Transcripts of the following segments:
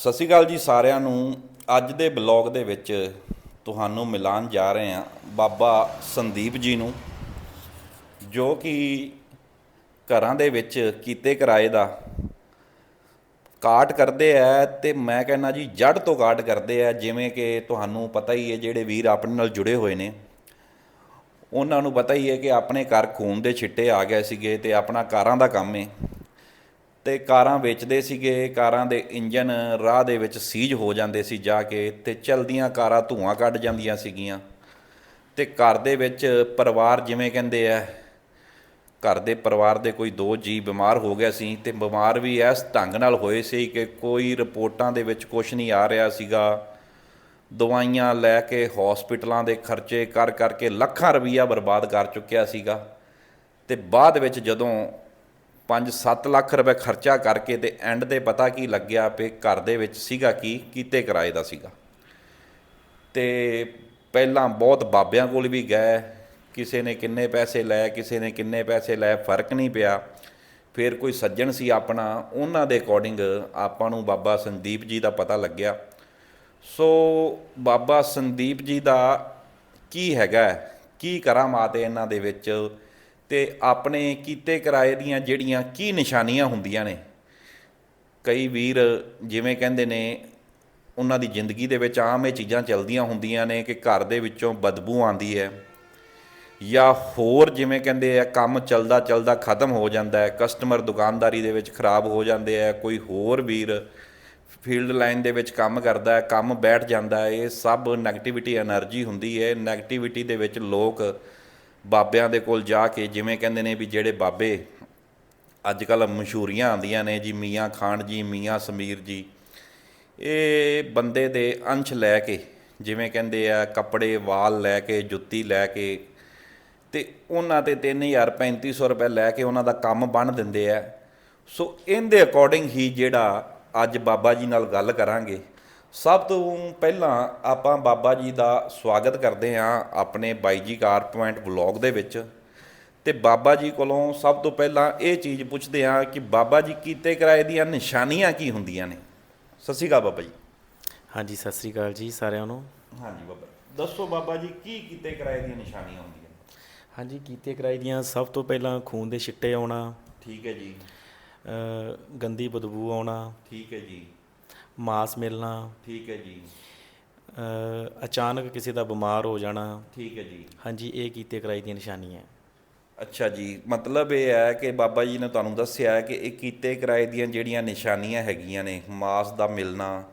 ਸਤਿ ਸ਼੍ਰੀ ਅਕਾਲ ਜੀ ਸਾਰਿਆਂ ਨੂੰ। ਅੱਜ ਦੇ ਬਲੌਗ ਦੇ ਵਿੱਚ ਤੁਹਾਨੂੰ ਮਿਲਾਨ ਜਾ ਰਹੇ ਹਾਂ ਬਾਬਾ ਸੰਦੀਪ ਜੀ ਨੂੰ, ਜੋ ਕਿ ਘਰਾਂ ਦੇ ਵਿੱਚ ਕੀਤੇ ਕਿਰਾਏ ਦਾ ਕਾਟ ਕਰਦੇ ਆ ਤੇ ਮੈਂ ਕਹਿੰਦਾ ਜੀ ਜੜ ਤੋਂ ਕਾਟ ਕਰਦੇ ਆ, ਜਿਵੇਂ ਕਿ ਤੁਹਾਨੂੰ ਪਤਾ ਹੀ ਹੈ ਜਿਹੜੇ ਵੀਰ ਆਪਣੇ ਨਾਲ ਜੁੜੇ ਹੋਏ ਨੇ। ਉਹਨਾਂ ਨੂੰ ਪਤਾ ਹੀ ਹੈ ਕਿ ਆਪਣੇ ਘਰ ਖੂਨ ਦੇ ਛਿੱਟੇ ਆ ਗਏ ਸੀਗੇ ਤੇ ਆਪਣਾ ਕਾਰਾਂ ਦਾ ਕੰਮ ਹੈ ਤੇ ਕਾਰਾਂ ਵੇਚਦੇ ਸੀਗੇ, ਕਾਰਾਂ ਦੇ ਇੰਜਨ ਰਾਹ ਦੇ ਵਿੱਚ ਸੀਜ ਹੋ ਜਾਂਦੇ ਸੀ ਜਾ ਕੇ ਤੇ ਚਲਦੀਆਂ ਕਾਰਾਂ ਧੂਆਂ ਕੱਢ ਜਾਂਦੀਆਂ ਸੀਗੀਆਂ। ਤੇ ਘਰ ਦੇ ਵਿੱਚ ਪਰਿਵਾਰ ਜਿਵੇਂ ਕਹਿੰਦੇ ਆ, ਘਰ ਦੇ ਪਰਿਵਾਰ ਦੇ ਕੋਈ ਦੋ ਜੀ ਬਿਮਾਰ ਹੋ ਗਿਆ ਸੀ ਤੇ ਬਿਮਾਰ ਵੀ ਇਸ ਢੰਗ ਨਾਲ ਹੋਏ ਸੀ ਕਿ ਕੋਈ ਰਿਪੋਰਟਾਂ ਦੇ ਵਿੱਚ ਕੁਝ ਨਹੀਂ ਆ ਰਿਹਾ ਸੀਗਾ। ਦਵਾਈਆਂ ਲੈ ਕੇ ਹਸਪੀਟਲਾਂ ਦੇ ਖਰਚੇ ਕਰ ਕਰਕੇ ਲੱਖਾਂ ਰੁਪਈਆ ਬਰਬਾਦ ਕਰ ਚੁੱਕਿਆ ਸੀਗਾ। ਤੇ ਬਾਅਦ ਵਿੱਚ ਜਦੋਂ 5-7 ਲੱਖ ਰੁਪਏ ਖਰਚਾ ਕਰਕੇ ਤੇ ਐਂਡ ਤੇ ਪਤਾ ਕੀ ਲੱਗਿਆ ਵੀ ਘਰ ਦੇ ਵਿੱਚ ਸੀਗਾ ਕੀ, ਕੀਤੇ ਕਿਰਾਏ ਦਾ ਸੀਗਾ। ਤੇ ਪਹਿਲਾਂ ਬਹੁਤ ਬਾਬਿਆਂ ਕੋਲ ਵੀ ਗਏ, ਕਿਸੇ ਨੇ ਕਿੰਨੇ ਪੈਸੇ ਲਏ, ਕਿਸੇ ਨੇ ਕਿੰਨੇ ਪੈਸੇ ਲਏ, ਫ਼ਰਕ ਨਹੀਂ ਪਿਆ। ਫਿਰ ਕੋਈ ਸੱਜਣ ਸੀ ਆਪਣਾ, ਉਹਨਾਂ ਦੇ ਅਕੋਰਡਿੰਗ ਆਪਾਂ ਨੂੰ ਬਾਬਾ ਸੰਦੀਪ ਜੀ ਦਾ ਪਤਾ ਲੱਗਿਆ। ਸੋ ਬਾਬਾ ਸੰਦੀਪ ਜੀ ਦਾ ਕੀ ਹੈਗਾ ਹੈ? ਕੀ ਕਰਾਮਾਤ ਹੈ ਇਹਨਾਂ ਦੇ ਵਿੱਚ? ਤੇ ਆਪਣੇ ਕੀਤੇ ਕਿਰਾਏ ਦੀਆਂ ਜਿਹੜੀਆਂ ਕੀ ਨਿਸ਼ਾਨੀਆਂ ਹੁੰਦੀਆਂ ਨੇ, ਕਈ ਵੀਰ ਜਿਵੇਂ ਕਹਿੰਦੇ ਨੇ, ਉਹਨਾਂ ਦੀ ਜ਼ਿੰਦਗੀ ਦੇ ਵਿੱਚ ਆਮ ਇਹ ਚੀਜ਼ਾਂ ਚੱਲਦੀਆਂ ਹੁੰਦੀਆਂ ਨੇ ਕਿ ਘਰ ਦੇ ਵਿੱਚੋਂ ਬਦਬੂ ਆਉਂਦੀ ਹੈ ਜਾਂ ਹੋਰ ਜਿਵੇਂ ਕਹਿੰਦੇ ਆ, ਕੰਮ ਚੱਲਦਾ ਚਲਦਾ ਖਤਮ ਹੋ ਜਾਂਦਾ ਹੈ, ਕਸਟਮਰ ਦੁਕਾਨਦਾਰੀ ਦੇ ਵਿੱਚ ਖਰਾਬ ਹੋ ਜਾਂਦੇ ਆ, ਕੋਈ ਹੋਰ ਵੀਰ ਫੀਲਡ ਲਾਈਨ ਦੇ ਵਿੱਚ ਕੰਮ ਕਰਦਾ ਹੈ, ਕੰਮ ਬੈਠ ਜਾਂਦਾ ਹੈ, ਇਹ ਸਭ 네ਗੇਟਿਵਿਟੀ એનર્ਜੀ ਹੁੰਦੀ ਹੈ 네ਗੇਟਿਵਿਟੀ ਦੇ ਵਿੱਚ ਲੋਕ ਬਾਬਿਆਂ ਦੇ ਕੋਲ ਜਾ ਕੇ ਜਿਵੇਂ ਕਹਿੰਦੇ ਨੇ ਵੀ ਜਿਹੜੇ ਬਾਬੇ ਅੱਜ ਕੱਲ ਮਸ਼ਹੂਰੀਆਂ ਆਉਂਦੀਆਂ ਨੇ ਜੀ, ਮੀਆਂ ਖਾਨ ਜੀ, ਮੀਆਂ ਸਮੀਰ ਜੀ, ਇਹ ਬੰਦੇ ਦੇ ਅੰਸ਼ ਲੈ ਕੇ ਜਿਵੇਂ ਕਹਿੰਦੇ ਆ ਕੱਪੜੇ, ਵਾਲ ਲੈ ਕੇ, ਜੁੱਤੀ ਲੈ ਕੇ ਤੇ ਉਹਨਾਂ ਤੇ 3000 3500 ਰੁਪਏ ਲੈ ਕੇ ਉਹਨਾਂ ਦਾ ਕੰਮ ਬੰਨ ਦਿੰਦੇ ਆ। ਸੋ ਇਹਦੇ ਅਕੋਰਡਿੰਗ ਹੀ ਜਿਹੜਾ ਅੱਜ ਬਾਬਾ ਜੀ ਨਾਲ ਗੱਲ ਕਰਾਂਗੇ। ਸਭ ਤੋਂ ਪਹਿਲਾਂ ਆਪਾਂ ਬਾਬਾ ਜੀ ਦਾ ਸਵਾਗਤ ਕਰਦੇ ਹਾਂ ਆਪਣੇ ਬਾਈ ਜੀ ਕਾਰ ਪੁਆਇੰਟ ਵਲੌਗ ਦੇ ਵਿੱਚ। ਤੇ ਬਾਬਾ ਜੀ ਕੋਲੋਂ ਸਭ ਤੋਂ ਪਹਿਲਾਂ ਇਹ ਚੀਜ਼ ਪੁੱਛਦੇ ਹਾਂ ਕਿ ਬਾਬਾ ਜੀ ਕੀਤੇ ਕਿਰਾਏ ਦੀਆਂ ਨਿਸ਼ਾਨੀਆਂ ਕੀ ਹੁੰਦੀਆਂ ਨੇ? ਸਤਿ ਸ਼੍ਰੀ ਅਕਾਲ ਬਾਬਾ ਜੀ। ਹਾਂਜੀ ਸਤਿ ਸ੍ਰੀ ਅਕਾਲ ਜੀ ਸਾਰਿਆਂ ਨੂੰ। ਹਾਂਜੀ ਬਾਬਾ ਦੱਸੋ ਬਾਬਾ ਜੀ ਕੀ ਕੀਤੇ ਕਿਰਾਏ ਦੀਆਂ ਨਿਸ਼ਾਨੀਆਂ ਹੁੰਦੀਆਂ? ਹਾਂਜੀ ਕੀਤੇ ਕਿਰਾਏ ਦੀਆਂ ਸਭ ਤੋਂ ਪਹਿਲਾਂ ਖੂਨ ਦੇ ਛਿੱਟੇ ਆਉਣਾ। ਠੀਕ ਹੈ ਜੀ। ਗੰਦੀ ਬਦਬੂ ਆਉਣਾ। ਠੀਕ ਹੈ ਜੀ। ਮਾਸ ਮਿਲਣਾ। ਠੀਕ ਹੈ ਜੀ। ਅ, ਅਚਾਨਕ ਕਿਸੇ ਦਾ ਬਿਮਾਰ ਹੋ ਜਾਣਾ। ਠੀਕ ਹੈ ਜੀ। ਹਾਂਜੀ ਇਹ ਕੀਤੇ ਕਿਰਾਏ ਦੀਆਂ ਨਿਸ਼ਾਨੀਆਂ। ਅੱਛਾ ਜੀ ਮਤਲਬ ਇਹ ਹੈ ਕਿ ਬਾਬਾ ਜੀ ਨੇ ਤੁਹਾਨੂੰ ਦੱਸਿਆ ਹੈ ਕਿ ਇਹ ਕੀਤੇ ਕਿਰਾਏ ਦੀਆਂ ਜਿਹੜੀਆਂ ਨਿਸ਼ਾਨੀਆਂ ਹੈਗੀਆਂ ਨੇ ਮਾਸ ਦਾ ਮਿਲਣਾ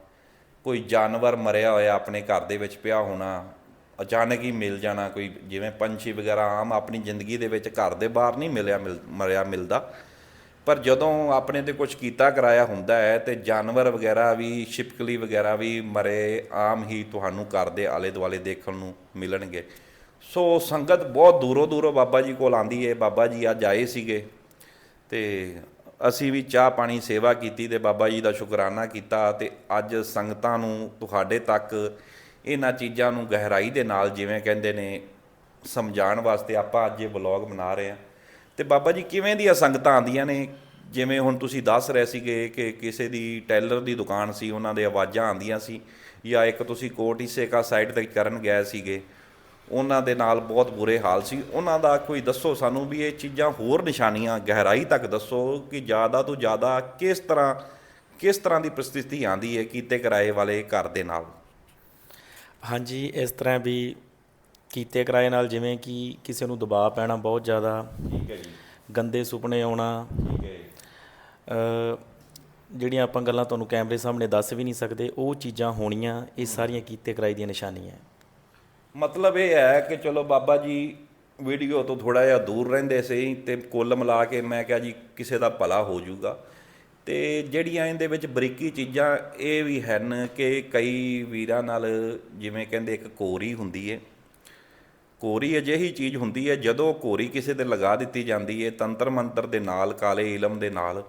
ਕੋਈ ਜਾਨਵਰ ਮਰਿਆ ਹੋਇਆ ਆਪਣੇ ਘਰ ਦੇ ਵਿੱਚ ਪਿਆ ਹੋਣਾ ਅਚਾਨਕ ਹੀ ਮਿਲ ਜਾਣਾ ਕੋਈ ਜਿਵੇਂ ਪੰਛੀ ਵਗੈਰਾ ਆਮ ਆਪਣੀ ਜ਼ਿੰਦਗੀ ਦੇ ਵਿੱਚ ਘਰ ਦੇ ਬਾਹਰ ਨਹੀਂ ਮਿਲਿਆ ਮਿਲ- ਮਰਿਆ ਮਿਲਦਾ ਪਰ ਜਦੋਂ ਆਪਣੇ ਤੇ ਕੁਝ ਕੀਤਾ ਕਰਾਇਆ ਹੁੰਦਾ ਹੈ ਤੇ ਜਾਨਵਰ ਵਗੈਰਾ ਵੀ, ਛਿਪਕਲੀ ਵਗੈਰਾ ਵੀ ਮਰੇ ਆਮ ਹੀ ਤੁਹਾਨੂੰ ਘਰ ਦੇ ਆਲੇ ਦੁਆਲੇ ਦੇਖਣ ਨੂੰ ਮਿਲਣਗੇ। ਸੋ ਸੰਗਤ ਬਹੁਤ ਦੂਰੋਂ ਦੂਰੋਂ ਬਾਬਾ ਜੀ ਕੋਲ ਆਂਦੀ ਹੈ ਬਾਬਾ ਜੀ ਅੱਜ ਆਏ ਸੀਗੇ ਤੇ ਅਸੀਂ ਵੀ ਚਾਹ ਪਾਣੀ ਸੇਵਾ ਕੀਤੀ ਤੇ ਬਾਬਾ ਜੀ ਦਾ ਸ਼ੁਕਰਾਨਾ ਕੀਤਾ ਤੇ ਅੱਜ ਸੰਗਤਾਂ ਨੂੰ ਤੁਹਾਡੇ ਤੱਕ ਇਹਨਾਂ ਚੀਜ਼ਾਂ ਨੂੰ ਗਹਿਰਾਈ ਦੇ ਨਾਲ ਜਿਵੇਂ ਕਹਿੰਦੇ ਨੇ ਸਮਝਾਉਣ ਵਾਸਤੇ ਆਪਾਂ ਅੱਜ ਇਹ ਵਲੌਗ ਬਣਾ ਰਹੇ ਹਾਂ। ਤੇ ਬਾਬਾ ਜੀ ਕਿਵੇਂ ਦੀਆਂ ਸੰਗਤਾਂ ਆਉਂਦੀਆਂ ਨੇ? ਜਿਵੇਂ ਹੁਣ ਤੁਸੀਂ ਦੱਸ ਰਹੇ ਸੀਗੇ ਕਿ ਕਿਸੇ ਦੀ ਟੈਲਰ ਦੀ ਦੁਕਾਨ ਸੀ, ਉਹਨਾਂ ਦੇ ਆਵਾਜ਼ਾਂ ਆਉਂਦੀਆਂ ਸੀ, ਜਾਂ ਇੱਕ ਤੁਸੀਂ ਕੋਟ ਹਿੱਸੇ ਸਾਈਡ ਤੇ ਕਰਨ ਗਏ ਸੀਗੇ, ਉਹਨਾਂ ਦੇ ਨਾਲ ਬਹੁਤ ਬੁਰੇ ਹਾਲ ਸੀ। ਉਹਨਾਂ ਦਾ ਕੋਈ ਦੱਸੋ ਸਾਨੂੰ ਵੀ ਇਹ ਚੀਜ਼ਾਂ ਹੋਰ ਨਿਸ਼ਾਨੀਆਂ, ਗਹਿਰਾਈ ਤੱਕ ਦੱਸੋ ਕਿ ਜ਼ਿਆਦਾ ਤੋਂ ਜ਼ਿਆਦਾ ਕਿਸ ਤਰ੍ਹਾਂ ਕਿਸ ਤਰ੍ਹਾਂ ਦੀ ਪ੍ਰਸਥਿਤੀ ਆਂਦੀ ਹੈ ਕੀਤੇ ਕਿਰਾਏ ਵਾਲੇ ਘਰ ਦੇ ਨਾਲ? ਹਾਂਜੀ, ਇਸ ਤਰ੍ਹਾਂ ਵੀ ਕੀਤੇ ਕਿਰਾਏ ਨਾਲ ਜਿਵੇਂ ਕਿ ਕਿਸੇ ਨੂੰ ਦਬਾਅ ਪੈਣਾ ਬਹੁਤ ਜ਼ਿਆਦਾ ਠੀਕ ਹੈ ਜੀ। ਗੰਦੇ ਸੁਪਨੇ ਆਉਣਾ। ਠੀਕ ਹੈ ਅ, ਜਿਹੜੀਆਂ ਆਪਾਂ ਗੱਲਾਂ ਤੁਹਾਨੂੰ ਕੈਮਰੇ ਸਾਹਮਣੇ ਦੱਸ ਵੀ ਨਹੀਂ ਸਕਦੇ ਉਹ ਚੀਜ਼ਾਂ ਹੋਣੀਆਂ ਇਹ ਸਾਰੀਆਂ ਕੀਤੇ ਕਿਰਾਏ ਦੀਆਂ ਨਿਸ਼ਾਨੀਆਂ ਮਤਲਬ ਇਹ ਹੈ ਕਿ ਚਲੋ ਬਾਬਾ ਜੀ ਵੀਡੀਓ ਤੋਂ ਥੋੜਾ ਜਿਹਾ ਦੂਰ ਰਹਿੰਦੇ ਸੀ ਤੇ ਕੁੱਲ ਮਿਲਾ ਕੇ ਮੈਂ ਕਿਹਾ ਜੀ ਕਿਸੇ ਦਾ ਭਲਾ ਹੋ ਜਾਊਗਾ। ਤੇ ਜਿਹੜੀਆਂ ਇਹਦੇ ਵਿੱਚ ਬਰੀਕੀ ਚੀਜ਼ਾਂ ਇਹ ਵੀ ਹਨ ਕਿ ਕਈ ਵੀਰਾਂ ਨਾਲ ਜਿਵੇਂ ਕਹਿੰਦੇ ਇੱਕ ਕੋਰੀ ਹੁੰਦੀ ਹੈ। ਕੋਰੀ ਅਜਿਹੀ ਚੀਜ਼ ਹੁੰਦੀ ਹੈ, ਜਦੋਂ ਕੋਰੀ ਕਿਸੇ ਤੇ ਲਗਾ ਦਿੱਤੀ ਜਾਂਦੀ ਹੈ, ਤੰਤਰ ਮੰਤਰ ਦੇ ਨਾਲ, ਕਾਲੇ ਇਲਮ ਦੇ ਨਾਲ,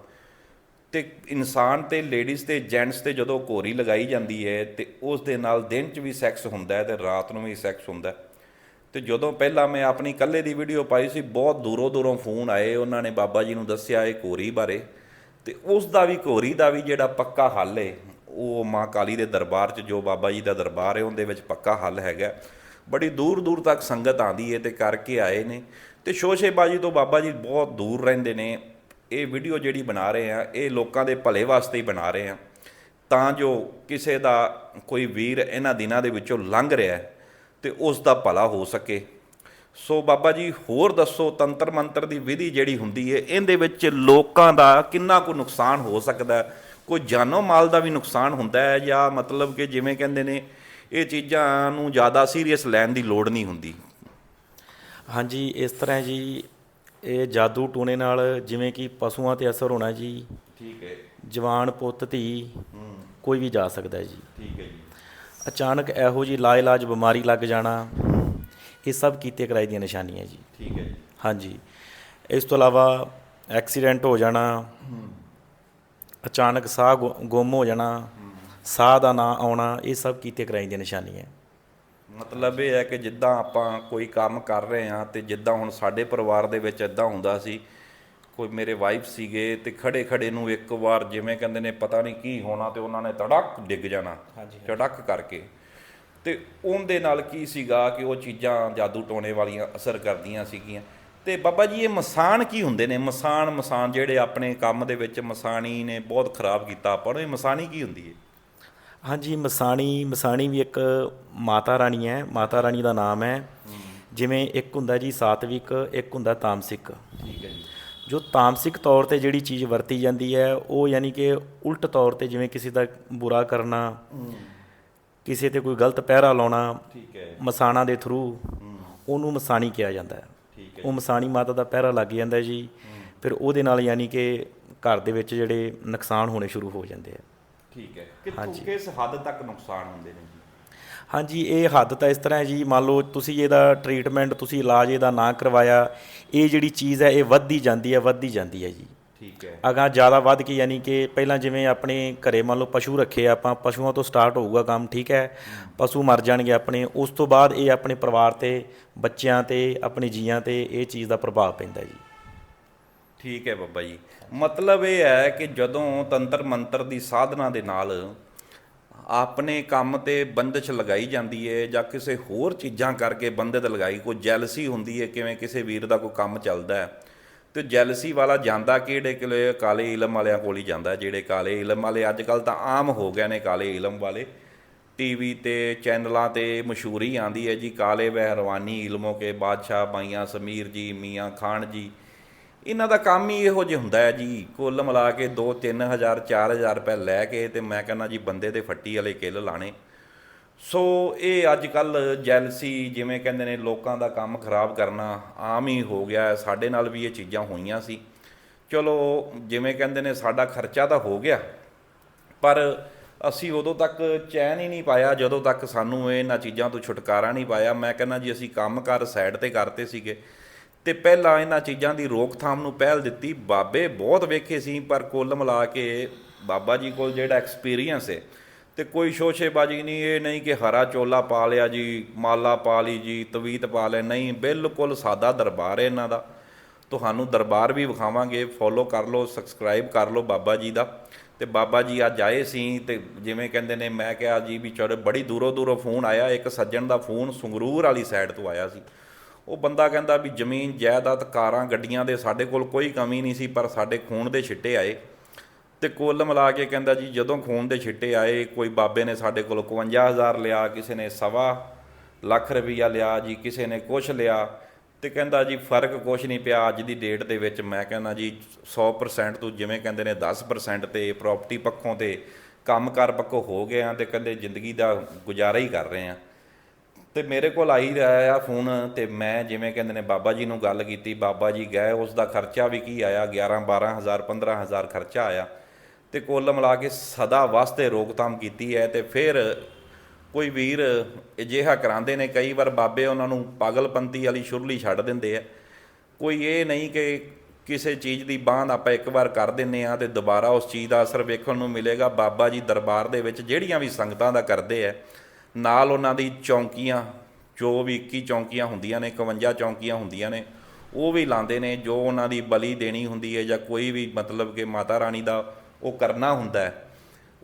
ਤੇ ਇਨਸਾਨ ਤੇ ਲੇਡੀਜ਼ ਤੇ ਜੈਂਟਸ ਤੇ ਜਦੋਂ ਕੋਰੀ ਲਗਾਈ ਜਾਂਦੀ ਹੈ, ਤੇ ਉਸ ਦੇ ਨਾਲ ਦਿਨ 'ਚ ਵੀ ਸੈਕਸ ਹੁੰਦਾ ਹੈ ਤੇ ਰਾਤ ਨੂੰ ਵੀ ਸੈਕਸ ਹੁੰਦਾ ਹੈ। ਤੇ ਜਦੋਂ ਪਹਿਲਾਂ ਮੈਂ ਆਪਣੀ ਇਕੱਲੇ ਦੀ ਵੀਡੀਓ ਪਾਈ ਸੀ, ਬਹੁਤ ਦੂਰੋਂ ਦੂਰੋਂ ਫੋਨ ਆਏ, ਉਹਨਾਂ ਨੇ ਬਾਬਾ ਜੀ ਨੂੰ ਦੱਸਿਆ ਇਹ ਕੋਰੀ ਬਾਰੇ, ਤੇ ਉਸ ਦਾ ਵੀ, ਕੋਰੀ ਦਾ ਵੀ ਜਿਹੜਾ ਪੱਕਾ ਹੱਲ ਹੈ, ਉਹ ਮਾਂ ਕਾਲੀ ਦੇ ਦਰਬਾਰ 'ਚ ਜੋ ਬਾਬਾ ਜੀ ਦਾ ਦਰਬਾਰ ਹੈ, ਉਹਦੇ ਵਿੱਚ ਪੱਕਾ ਹੱਲ ਹੈਗਾ। ਬੜੀ ਦੂਰ ਦੂਰ ਤੱਕ ਸੰਗਤ ਆਂਦੀ ਹੈ ਤੇ ਕਰਕੇ ਆਏ ਨੇ। ਤੇ ਸ਼ੋਸ਼ੇਬਾਜੀ ਤੋਂ ਬਾਬਾ ਜੀ ਬਹੁਤ ਦੂਰ ਰਹਿੰਦੇ ਨੇ। ਇਹ ਵੀਡੀਓ ਜਿਹੜੀ ਬਣਾ ਰਹੇ ਆ, ਇਹ ਲੋਕਾਂ ਦੇ ਭਲੇ ਵਾਸਤੇ ਹੀ ਬਣਾ ਰਹੇ ਆ। ਤਾਂ ਜੋ ਕਿਸੇ ਦਾ ਕੋਈ ਵੀਰ ਇਹਨਾਂ ਦਿਨਾਂ ਦੇ ਵਿੱਚੋਂ ਲੰਘ ਰਿਹਾ ਹੈ ਤੇ ਉਸ ਦਾ ਭਲਾ ਹੋ ਸਕੇ। ਸੋ ਬਾਬਾ ਜੀ ਹੋਰ ਦੱਸੋ, ਤੰਤਰ ਮੰਤਰ ਦੀ ਵਿਧੀ ਜਿਹੜੀ ਹੁੰਦੀ ਹੈ ਇਹਦੇ ਵਿੱਚ ਲੋਕਾਂ ਦਾ ਕਿੰਨਾ ਕੁ ਨੁਕਸਾਨ ਹੋ ਸਕਦਾ ਕੋਈ ਜਾਨੋ ਮਾਲ ਦਾ ਵੀ ਨੁਕਸਾਨ ਹੁੰਦਾ ਹੈ ਜਾਂ ਮਤਲਬ ਕਿ ਜਿਵੇਂ ਕਹਿੰਦੇ ਨੇ ਇਹ ਚੀਜ਼ਾਂ ਨੂੰ ਜ਼ਿਆਦਾ ਸੀਰੀਅਸ ਲੈਣ ਦੀ ਲੋੜ ਨਹੀਂ ਹੁੰਦੀ। ਹਾਂਜੀ ਇਸ ਤਰ੍ਹਾਂ ਜੀ ਇਹ ਜਾਦੂ ਟੂਣੇ ਨਾਲ ਜਿਵੇਂ ਕਿ ਪਸ਼ੂਆਂ ਤੇ ਅਸਰ ਹੋਣਾ ਜੀ। ਠੀਕ ਹੈ। ਜਵਾਨ ਪੁੱਤ ਧੀ ਕੋਈ ਵੀ ਜਾ ਸਕਦਾ ਜੀ। ਠੀਕ ਹੈ ਜੀ। ਅਚਾਨਕ ਇਹੋ ਜੀ ਲਾਇਲਾਜ ਬਿਮਾਰੀ ਲੱਗ ਜਾਣਾ ਇਹ ਸਭ ਕੀਤੇ ਕਰਾਈ ਦੀਆਂ ਨਿਸ਼ਾਨੀਆਂ ਜੀ। ਠੀਕ ਹੈ ਜੀ। ਹਾਂਜੀ। ਇਸ ਤੋਂ ਇਲਾਵਾ ਐਕਸੀਡੈਂਟ ਹੋ ਜਾਣਾ ਅਚਾਨਕ ਸਾਹ ਗੁੰਮ ਹੋ ਜਾਣਾ ਸਾਹ ਦਾ ਨਾ ਆਉਣਾ ਇਹ ਸਭ ਕੀਤੇ ਕਰਾਈ ਦੀਆਂ ਨਿਸ਼ਾਨੀਆਂ। ਮਤਲਬ ਇਹ ਹੈ ਕਿ ਜਿੱਦਾਂ ਆਪਾਂ ਕੋਈ ਕੰਮ ਕਰ ਰਹੇ ਹਾਂ ਤੇ ਜਿੱਦਾਂ ਹੁਣ ਸਾਡੇ ਪਰਿਵਾਰ ਦੇ ਵਿੱਚ ਇਦਾਂ ਹੁੰਦਾ ਸੀ ਕੋਈ ਮੇਰੇ ਵਾਈਫ ਸੀਗੇ ਤੇ ਖੜੇ ਖੜੇ ਨੂੰ ਇੱਕ ਵਾਰ ਜਿਵੇਂ ਕਹਿੰਦੇ ਨੇ ਪਤਾ ਨਹੀਂ ਕੀ ਹੋਣਾ ਤੇ ਉਹਨਾਂ ਨੇ ਤੜਕ ਡਿੱਗ ਜਾਣਾ ਹਾਂਜੀ, ਚੜਕ ਕਰਕੇ। ਤੇ ਉਹਦੇ ਨਾਲ ਕੀ ਸੀਗਾ ਕਿ ਉਹ ਚੀਜ਼ਾਂ ਜਾਦੂ ਟੋਣੇ ਵਾਲੀਆਂ ਅਸਰ ਕਰਦੀਆਂ ਸੀਗੀਆਂ। ਤੇ ਬਾਬਾ ਜੀ ਇਹ ਮਸਾਨ ਕੀ ਹੁੰਦੇ ਨੇ? ਮਸਾਨ ਮਸਾਨ ਜਿਹੜੇ ਆਪਣੇ ਕੰਮ ਦੇ ਵਿੱਚ ਮਸਾਣੀ ਨੇ ਬਹੁਤ ਖਰਾਬ ਕੀਤਾ ਆਪਾਂ ਨੂੰ ਇਹ ਮਸਾਣੀ ਕੀ ਹੁੰਦੀ ਹੈ ਹਾਂਜੀ ਮਸਾਣੀ ਮਸਾਣੀ ਵੀ ਇੱਕ ਮਾਤਾ ਰਾਣੀ ਹੈ ਮਾਤਾ ਰਾਣੀ ਦਾ ਨਾਮ ਹੈ। ਜਿਵੇਂ ਇੱਕ ਹੁੰਦਾ ਜੀ ਸਾਤਵਿਕ ਇੱਕ ਹੁੰਦਾ ਤਾਮਸਿਕ। ਠੀਕ ਹੈ ਜੀ। ਜੋ ਤਾਮਸਿਕ ਤੌਰ ਤੇ ਜਿਹੜੀ ਚੀਜ਼ ਵਰਤੀ ਜਾਂਦੀ ਹੈ ਉਹ ਯਾਨੀ ਕਿ ਉਲਟ ਤੌਰ ਤੇ ਜਿਵੇਂ ਕਿਸੇ ਦਾ ਬੁਰਾ ਕਰਨਾ ਕਿਸੇ ਤੇ ਕੋਈ ਗਲਤ ਪਹਿਰਾ ਲਾਉਣਾ ਠੀਕ ਹੈ। ਮਸਾਣਾ ਦੇ ਥਰੂ ਉਹਨੂੰ ਮਸਾਣੀ ਕਿਹਾ ਜਾਂਦਾ ਹੈ। ਠੀਕ ਉਹ ਮਸਾਣੀ ਮਾਤਾ ਦਾ ਪਹਿਰਾ ਲੱਗ ਜਾਂਦਾ ਹੈ। ਜੀ ਫਿਰ ਉਹਦੇ ਨਾਲ ਯਾਨੀ ਕਿ ਘਰ ਦੇ ਵਿੱਚ ਜਿਹੜੇ ਨੁਕਸਾਨ ਹੋਣੇ ਸ਼ੁਰੂ ਹੋ ਜਾਂਦੇ ਆ। ਠੀਕ ਹੈ। ਕਿੱਥੋਂ ਹਾਂਜੀ। ਕਿਸ ਹੱਦ ਤੱਕ ਨੁਕਸਾਨ ਹੁੰਦੇ ਨੇ ਜੀ? ਹਾਂਜੀ ਇਹ ਹੱਦ ਤਾਂ ਇਸ ਤਰ੍ਹਾਂ ਹੈ ਜੀ ਮੰਨ ਲਓ ਤੁਸੀਂ ਇਹਦਾ ਟ੍ਰੀਟਮੈਂਟ ਤੁਸੀਂ ਇਲਾਜ ਇਹਦਾ ਨਾ ਕਰਵਾਇਆ ਇਹ ਜਿਹੜੀ ਚੀਜ਼ ਹੈ ਇਹ ਵੱਧਦੀ ਜਾਂਦੀ ਹੈ ਵੱਧਦੀ ਜਾਂਦੀ ਹੈ ਜੀ। ਠੀਕ ਹੈ। ਅਗਾਂ ਜ਼ਿਆਦਾ ਵੱਧ ਕੇ ਯਾਨੀ ਕਿ ਪਹਿਲਾਂ ਜਿਵੇਂ ਆਪਣੇ ਘਰੇ ਮੰਨ ਲਓ ਪਸ਼ੂ ਰੱਖੇ ਆ ਆਪਾਂ ਪਸ਼ੂਆਂ ਤੋਂ ਸਟਾਰਟ ਹੋਊਗਾ ਕੰਮ ਠੀਕ ਹੈ। ਪਸ਼ੂ ਮਰ ਜਾਣਗੇ ਆਪਣੇ ਉਸ ਤੋਂ ਬਾਅਦ ਇਹ ਆਪਣੇ ਪਰਿਵਾਰ ਤੇ ਬੱਚਿਆਂ ਤੇ ਆਪਣੇ ਜੀਆਂ ਤੇ ਇਹ ਚੀਜ਼ ਦਾ ਪ੍ਰਭਾਵ ਪੈਂਦਾ ਜੀ। ਠੀਕ ਹੈ ਬੱਬਾ ਜੀ। ਮਤਲਬ ਇਹ ਹੈ ਕਿ ਜਦੋਂ ਤੰਤਰ ਮੰਤਰ ਦੀ ਸਾਧਨਾ ਦੇ ਨਾਲ ਆਪਣੇ ਕੰਮ ਤੇ ਬੰਦਸ਼ ਲਗਾਈ ਜਾਂਦੀ ਹੈ ਜਾਂ ਕਿਸੇ ਹੋਰ ਚੀਜ਼ਾਂ ਕਰਕੇ ਬੰਦਿਤ ਲਗਾਈ, ਕੋਈ ਜੈਲਸੀ ਹੁੰਦੀ ਹੈ, ਕਿਵੇਂ ਕਿਸੇ ਵੀਰ ਦਾ ਕੋਈ ਕੰਮ ਚੱਲਦਾ ਹੈ, ਤੇ ਜੈਲਸੀ ਵਾਲਾ ਜਾਂਦਾ ਕਿਹੜੇ ਕਿਲੇ? ਕਾਲੇ ਇਲਮ ਵਾਲਿਆਂ ਕੋਲ ਹੀ ਜਾਂਦਾ ਜਿਹੜੇ ਕਾਲੇ ਇਲਮ ਵਾਲੇ ਅੱਜ ਕੱਲ ਤਾਂ ਆਮ ਹੋ ਗਏ ਨੇ ਕਾਲੇ ਇਲਮ ਵਾਲੇ। ਟੀਵੀ ਤੇ, ਚੈਨਲਾਂ ਤੇ ਮਸ਼ਹੂਰੀ ਆਂਦੀ ਹੈ ਜੀ, ਕਾਲੇ ਬਹਿਰਵਾਨੀ ਇਲਮੋਂ ਕੇ ਬਾਦਸ਼ਾਹ ਬਾਈਆਂ ਸਮੀਰ ਜੀ, ਮੀਆਂ ਖਾਨ ਜੀ। ਇਹਨਾਂ ਦਾ ਕੰਮ ਹੀ ਇਹੋ ਜਿਹਾ ਹੁੰਦਾ ਹੈ ਜੀ। ਕੁੱਲ ਮਿਲਾ ਕੇ 2 3000 4000 ਰੁਪਏ ਲੈ ਕੇ ਤੇ ਮੈਂ ਕਹਿੰਦਾ ਜੀ ਬੰਦੇ ਦੇ ਫੱਟੀ ਵਾਲੇ ਕਿੱਲ ਲਾਣੇ ਸੋ ਇਹ ਅੱਜ ਕੱਲ ਜੈਲਸੀ ਜਿਵੇਂ ਕਹਿੰਦੇ ਨੇ ਲੋਕਾਂ ਦਾ ਕੰਮ ਖਰਾਬ ਕਰਨਾ ਆਮ ਹੀ ਹੋ ਗਿਆ ਸਾਡੇ ਨਾਲ ਵੀ ਇਹ ਚੀਜ਼ਾਂ ਹੋਈਆਂ ਸੀ। ਚਲੋ ਜਿਵੇਂ ਕਹਿੰਦੇ ਨੇ ਸਾਡਾ ਖਰਚਾ ਤਾਂ ਹੋ ਗਿਆ, ਪਰ ਅਸੀਂ ਉਦੋਂ ਤੱਕ ਚੈਨ ਹੀ ਨਹੀਂ ਪਾਇਆ, ਜਦੋਂ ਤੱਕ ਸਾਨੂੰ ਇਹਨਾਂ ਚੀਜ਼ਾਂ ਤੋਂ ਛੁਟਕਾਰਾ ਨਹੀਂ ਪਾਇਆ। ਮੈਂ ਕਹਿੰਦਾ ਜੀ ਅਸੀਂ ਕੰਮ ਕੰਮਕਾਰ ਸਾਈਡ ਤੇ ਕਰਤੇ ਸੀਗੇ। ਤੇ ਪਹਿਲਾਂ ਇਹਨਾਂ ਚੀਜ਼ਾਂ ਦੀ ਰੋਕਥਾਮ ਨੂੰ ਪਹਿਲ ਦਿੱਤੀ। ਬਾਬੇ ਬਹੁਤ ਵੇਖੇ ਸੀ, ਪਰ ਕੁੱਲ ਮਿਲਾ ਕੇ ਬਾਬਾ ਜੀ ਕੋਲ ਜਿਹੜਾ ਐਕਸਪੀਰੀਅੰਸ ਹੈ ਤੇ ਕੋਈ ਸ਼ੋਸ਼ੇਬਾਜੀ ਨਹੀਂ, ਇਹ ਨਹੀਂ ਕਿ ਹਰਾ ਚੋਲਾ ਪਾ ਲਿਆ ਜੀ, ਮਾਲਾ ਪਾ ਲਈ ਜੀ, ਤਵੀਤ ਪਾ ਲੈ ਨਹੀਂ, ਬਿਲਕੁਲ ਸਾਦਾ ਦਰਬਾਰ ਹੈ ਇਹਨਾਂ ਦਾ। ਤੁਹਾਨੂੰ ਦਰਬਾਰ ਵੀ ਵਿਖਾਵਾਂਗੇ ਫੋਲੋ ਕਰ ਲਓ ਸਬਸਕ੍ਰਾਈਬ ਕਰ ਲਓ ਬਾਬਾ ਜੀ ਦਾ। ਤੇ ਬਾਬਾ ਜੀ ਅੱਜ ਆਏ ਸੀ, ਤੇ ਜਿਵੇਂ ਕਹਿੰਦੇ ਨੇ, ਮੈਂ ਕਿਹਾ ਜੀ ਵੀ ਚਲੋ, ਬੜੀ ਦੂਰੋਂ ਦੂਰੋਂ ਫੋਨ ਆਇਆ, ਇੱਕ ਸੱਜਣ ਦਾ ਫੋਨ ਸੰਗਰੂਰ ਵਾਲੀ ਸਾਈਡ ਤੋਂ ਆਇਆ ਸੀ। ਉਹ ਬੰਦਾ ਕਹਿੰਦਾ ਵੀ ਜ਼ਮੀਨ, ਜਾਇਦਾਦ ਕਾਰਾਂ, ਗੱਡੀਆਂ ਦੇ ਸਾਡੇ ਕੋਲ ਕੋਈ ਕਮੀ ਨਹੀਂ ਸੀ, ਪਰ ਸਾਡੇ ਖੂਨ ਦੇ ਛਿੱਟੇ ਆਏ। ਤੇ ਕੁੱਲ ਮਿਲਾ ਕੇ ਕਹਿੰਦਾ ਜੀ, ਜਦੋਂ ਖੂਨ ਦੇ ਛਿੱਟੇ ਆਏ, ਕੋਈ ਬਾਬੇ ਨੇ ਸਾਡੇ ਕੋਲ 51000 ਲਿਆ, ਕਿਸੇ ਨੇ ਸਵਾ ਲੱਖ ਰੁਪਈਆ ਲਿਆ ਜੀ, ਕਿਸੇ ਨੇ ਕੁਛ ਲਿਆ। ਤੇ ਕਹਿੰਦਾ ਜੀ, ਫ਼ਰਕ ਕੁਛ ਨਹੀਂ ਪਿਆ, ਅੱਜ ਦੀ ਡੇਟ ਦੇ ਵਿੱਚ ਮੈਂ ਕਹਿੰਦਾ ਜੀ 100% ਤੋਂ ਜਿਵੇਂ ਕਹਿੰਦੇ ਨੇ 10% ਤੇ ਪ੍ਰਾਪਰਟੀ ਪੱਖੋਂ ਤੇ ਕੰਮਕਾਰ ਪੱਖੋਂ ਹੋ ਗਏ ਆ ਤੇ ਕਹਿੰਦੇ ਜ਼ਿੰਦਗੀ ਦਾ ਗੁਜ਼ਾਰਾ ਹੀ ਕਰ ਰਹੇ ਆ। ਤੇ ਮੇਰੇ ਕੋਲ ਆਈ ਰਿਹਾ ਆ ਫੋਨ ਤੇ ਮੈਂ ਜਿਵੇਂ ਕਹਿੰਦੇ ਨੇ ਬਾਬਾ ਜੀ ਨੂੰ ਗੱਲ ਕੀਤੀ, ਬਾਬਾ ਜੀ ਗਏ ਉਸ ਦਾ ਖਰਚਾ ਵੀ ਕੀ ਆਇਆ? 11 12000 15000 ਖਰਚਾ ਆਇਆ। ਤੇ ਕੁੱਲ ਮਿਲਾ ਕੇ ਸਦਾ ਵਾਸਤੇ ਰੋਕਥਾਮ ਕੀਤੀ ਹੈ ਤੇ ਫਿਰ ਕੋਈ ਵੀਰ ਅਜਿਹਾ ਕਰਾਉਂਦੇ ਨੇ, ਕਈ ਵਾਰ ਬਾਬੇ ਉਹਨਾਂ ਨੂੰ ਪਾਗਲਪੰਤੀ ਵਾਲੀ ਸ਼ੁਰਲੀ ਛੱਡ ਦਿੰਦੇ ਆ। ਕੋਈ ਇਹ ਨਹੀਂ ਕਿ ਕਿਸੇ ਚੀਜ਼ ਦੀ ਬਾਂਧ ਆਪਾਂ ਇੱਕ ਵਾਰ ਕਰ ਦਿੰਨੇ ਆ ਤੇ ਦੁਬਾਰਾ ਉਸ ਚੀਜ਼ ਦਾ ਅਸਰ ਵੇਖਣ ਨੂੰ ਮਿਲੇਗਾ। ਬਾਬਾ ਜੀ ਦਰਬਾਰ ਦੇ ਵਿੱਚ ਜਿਹੜੀਆਂ ਵੀ ਸੰਗਤਾਂ ਦਾ ਕਰਦੇ ਆ ਨਾਲ ਉਹਨਾਂ ਦੀ ਚੌਂਕੀਆਂ, ਜੋ ਵੀ 21 ਚੌਂਕੀਆਂ ਹੁੰਦੀਆਂ ਨੇ 51 ਚੌਂਕੀਆਂ ਹੁੰਦੀਆਂ ਨੇ, ਉਹ ਵੀ ਲਾਉਂਦੇ ਨੇ, ਜੋ ਉਹਨਾਂ ਦੀ ਬਲੀ ਦੇਣੀ ਹੁੰਦੀ ਹੈ ਜਾਂ ਕੋਈ ਵੀ ਮਤਲਬ ਕਿ ਮਾਤਾ ਰਾਣੀ ਦਾ ਉਹ ਕਰਨਾ ਹੁੰਦਾ ਹੈ,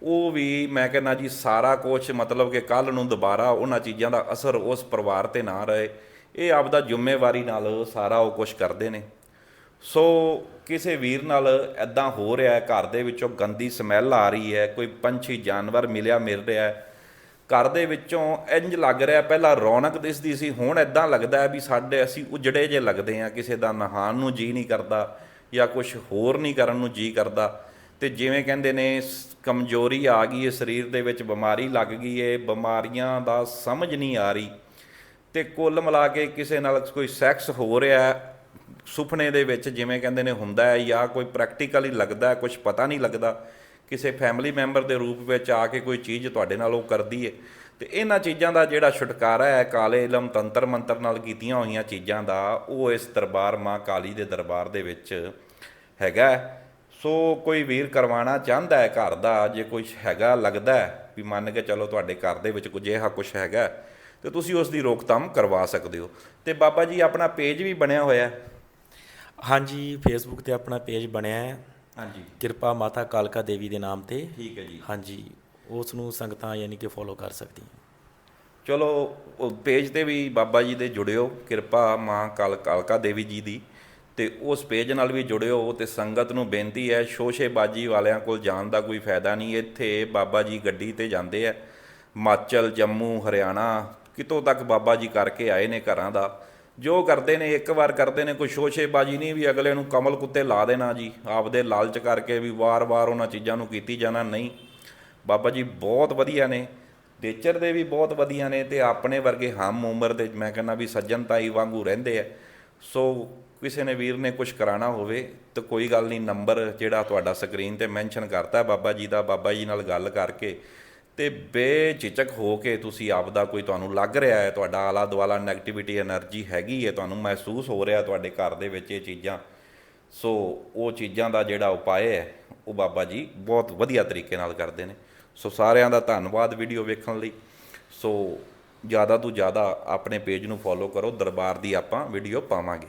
ਉਹ ਵੀ ਮੈਂ ਕਹਿੰਦਾ ਜੀ ਸਾਰਾ ਕੁਝ ਮਤਲਬ ਕਿ ਕੱਲ ਨੂੰ ਦੁਬਾਰਾ ਉਹਨਾਂ ਚੀਜ਼ਾਂ ਦਾ ਅਸਰ ਉਸ ਪਰਿਵਾਰ ਤੇ ਨਾ ਰਹੇ, ਇਹ ਆਪਦਾ ਜ਼ਿੰਮੇਵਾਰੀ ਨਾਲ ਸਾਰਾ ਉਹ ਕੁਝ ਕਰਦੇ ਨੇ। ਸੋ ਕਿਸੇ ਵੀਰ ਨਾਲ ਐਦਾਂ ਹੋ ਰਿਹਾ ਹੈ, ਘਰ ਦੇ ਵਿੱਚੋਂ ਗੰਦੀ ਸਮੈਲ ਆ ਰਹੀ ਹੈ, ਕੋਈ ਪੰਛੀ ਜਾਨਵਰ ਮਿਲਿਆ, ਮਿਲ ਰਿਹਾ ਹੈ ਘਰ ਦੇ ਵਿੱਚੋਂ ਇੰਜ ਲੱਗ ਰਿਹਾ, ਪਹਿਲਾਂ ਰੌਣਕ ਦਿਸਦੀ ਸੀ, ਹੁਣ ਐਦਾਂ ਲੱਗਦਾ ਹੈ ਵੀ ਸਾਡੇ ਅਸੀਂ ਉਜੜੇ ਜੇ ਲੱਗਦੇ ਆ ਕਿਸੇ ਦਾ ਨਹਾਣ ਨੂੰ ਜੀ ਨਹੀਂ ਕਰਦਾ ਜਾਂ ਕੁਝ ਹੋਰ ਨਹੀਂ ਕਰਨ ਨੂੰ ਜੀ ਕਰਦਾ। ਤੇ ਜਿਵੇਂ ਕਹਿੰਦੇ ਨੇ ਸ- ਕਮਜ਼ੋਰੀ ਆ ਗਈ ਹੈ, ਸਰੀਰ ਦੇ ਵਿੱਚ ਬਿਮਾਰੀ ਲੱਗ ਗਈ ਹੈ, ਬਿਮਾਰੀਆਂ ਦਾ ਸਮਝ ਨਹੀਂ ਆ ਰਹੀ। ਤੇ ਕੁੱਲ ਮਿਲਾ ਕੇ ਕਿਸੇ ਨਾਲ ਕੋਈ ਸੈਕਸ ਹੋ ਰਿਹਾ ਸੁਪਨੇ ਦੇ ਵਿੱਚ ਜਿਵੇਂ ਕਹਿੰਦੇ ਨੇ ਹੁੰਦਾ ਹੈ, ਜਾਂ ਕੋਈ ਪ੍ਰੈਕਟੀਕਲੀ ਲੱਗਦਾ ਹੈ ਕੁਝ ਪਤਾ ਨਹੀਂ ਲੱਗਦਾ। ਕਿਸੇ ਫੈਮਿਲੀ ਮੈਂਬਰ ਦੇ ਰੂਪ ਵਿੱਚ ਆ ਕੇ ਕੋਈ ਚੀਜ਼ ਤੁਹਾਡੇ ਨਾਲ ਉਹ ਕਰਦੀ ਹੈ ਤੇ ਇਹਨਾਂ ਚੀਜ਼ਾਂ ਦਾ ਜਿਹੜਾ ਛੁਟਕਾਰਾ ਹੈ ਕਾਲੇ ਇਲਮ ਤੰਤਰ ਮੰਤਰ ਨਾਲ ਕੀਤੀਆਂ ਹੋਈਆਂ ਚੀਜ਼ਾਂ ਦਾ ਉਹ ਇਸ ਦਰਬਾਰ ਮਾਂ ਕਾਲੀ ਦੇ ਦਰਬਾਰ ਦੇ ਵਿੱਚ ਹੈਗਾ ਸੋ ਕੋਈ ਵੀਰ ਕਰਵਾਉਣਾ ਚਾਹੁੰਦਾ ਹੈ ਘਰ ਦਾ ਜੇ ਕੁਝ ਹੈਗਾ ਲੱਗਦਾ ਵੀ ਮੰਨ ਕੇ ਚਲੋ ਤੁਹਾਡੇ ਘਰ ਦੇ ਵਿੱਚ ਕੁਝ ਅਜਿਹਾ ਕੁਝ ਹੈਗਾ ਹੈ, ਤੇ ਤੁਸੀਂ ਉਸ ਦੀ ਰੋਕਥਾਮ ਕਰਵਾ ਸਕਦੇ ਹੋ। ਤੇ ਬਾਬਾ ਜੀ ਆਪਣਾ ਪੇਜ ਵੀ ਬਣਿਆ ਹੋਇਆ ਹਾਂਜੀ ਫੇਸਬੁੱਕ ਤੇ ਆਪਣਾ ਪੇਜ ਬਣਿਆ ਹੈ। ਹਾਂਜੀ। ਕਿਰਪਾ ਮਾਤਾ ਕਾਲਕਾ ਦੇਵੀ ਦੇ ਨਾਮ ਤੇ। ਠੀਕ ਹੈ ਜੀ। ਹਾਂਜੀ ਉਸ ਨੂੰ ਸੰਗਤਾਂ ਯਾਨੀ ਕਿ ਫੋਲੋ ਕਰ ਸਕਦੀਆਂ। ਚਲੋ ਪੇਜ ਤੇ ਵੀ ਬਾਬਾ ਜੀ ਦੇ ਜੁੜਿਓ ਕਿਰਪਾ ਮਾਂ ਕਾਲ ਕਾਲਕਾ ਦੇਵੀ ਜੀ ਦੀ। ਤੇ ਉਸ ਪੇਜ ਨਾਲ ਵੀ ਜੁੜਿਓ ਤੇ ਸੰਗਤ ਨੂੰ ਬੇਨਤੀ ਹੈ ਸ਼ੋਸ਼ੇਬਾਜੀ ਵਾਲਿਆਂ ਕੋਲ ਜਾਣ ਦਾ ਕੋਈ ਫਾਇਦਾ ਨਹੀਂ। ਇੱਥੇ ਬਾਬਾ ਜੀ ਗੱਡੀ ਤੇ ਜਾਂਦੇ ਆ। ਹਿਮਾਚਲ ਜੰਮੂ ਹਰਿਆਣਾ ਕਿਤੋਂ ਤੱਕ ਬਾਬਾ ਜੀ ਕਰਕੇ ਆਏ ਨੇ ਘਰਾਂ ਦਾ। ਜੋ ਕਰਦੇ ਨੇ, ਇੱਕ ਵਾਰ ਕਰਦੇ ਨੇ, ਕੋਈ ਸ਼ੋਸ਼ੇਬਾਜੀ ਨਹੀਂ ਵੀ ਅਗਲੇ ਨੂੰ ਕਮਲ ਕੁੱਤੇ ਲਾ ਦੇਣਾ ਜੀ, ਆਪਦੇ ਲਾਲਚ ਕਰਕੇ ਵੀ ਵਾਰ-ਵਾਰ ਉਹਨਾਂ ਚੀਜ਼ਾਂ ਨੂੰ ਕੀਤੀ ਜਾਣਾ ਨਹੀਂ। ਬਾਬਾ ਜੀ ਬਹੁਤ ਵਧੀਆ ਨੇ ਨੇਚਰ ਦੇ ਵੀ ਬਹੁਤ ਵਧੀਆ ਨੇ ਤੇ ਆਪਣੇ ਵਰਗੇ ਹਮ ਉਮਰ ਦੇ ਮੈਂ ਕਹਿੰਦਾ ਵੀ ਸੱਜਣ ਤਾਈ ਵਾਂਗੂ ਰਹਿੰਦੇ ਆ। ਸੋ ਕਿਸੇ ਨੇ ਵੀਰ ਨੇ ਕੁਝ ਕਰਾਣਾ ਹੋਵੇ ਤਾਂ ਕੋਈ ਗੱਲ ਨਹੀਂ ਨੰਬਰ ਜਿਹੜਾ ਤੁਹਾਡਾ ਸਕਰੀਨ ਤੇ ਮੈਂਸ਼ਨ ਕਰਤਾ ਬਾਬਾ ਜੀ ਦਾ, ਬਾਬਾ ਜੀ ਨਾਲ ਗੱਲ ਕਰਕੇ ਤੇ ਬੇਝਿਜਕ ਹੋ ਕੇ ਤੁਸੀਂ ਆਪ ਦਾ ਕੋਈ ਤੁਹਾਨੂੰ ਲੱਗ ਰਿਹਾ ਹੈ, ਤੁਹਾਡਾ ਆਲਾ ਦੁਆਲਾ 네ਗੇਟਿਵਿਟੀ એનર્ਜੀ ਹੈਗੀ ਹੈ, ਤੁਹਾਨੂੰ ਮਹਿਸੂਸ ਹੋ ਰਿਹਾ ਤੁਹਾਡੇ ਘਰ ਦੇ ਵਿੱਚ ਇਹ ਚੀਜ਼ਾਂ। ਸੋ ਉਹ ਚੀਜ਼ਾਂ ਦਾ ਜਿਹੜਾ ਉਪਾਅ ਹੈ, ਉਹ ਬਾਬਾ ਜੀ ਬਹੁਤ ਵਧੀਆ ਤਰੀਕੇ ਨਾਲ ਕਰਦੇ ਨੇ। ਸੋ ਸਾਰਿਆਂ ਦਾ ਧੰਨਵਾਦ ਵੀਡੀਓ ਵੇਖਣ ਲਈ। ਸੋ ਜ਼ਿਆਦਾ ਤੋਂ ਜ਼ਿਆਦਾ ਆਪਣੇ ਪੇਜ ਨੂੰ ਫੋਲੋ ਕਰੋ, ਦਰਬਾਰ ਦੀ ਆਪਾਂ ਵੀਡੀਓ ਪਾਵਾਂਗੇ।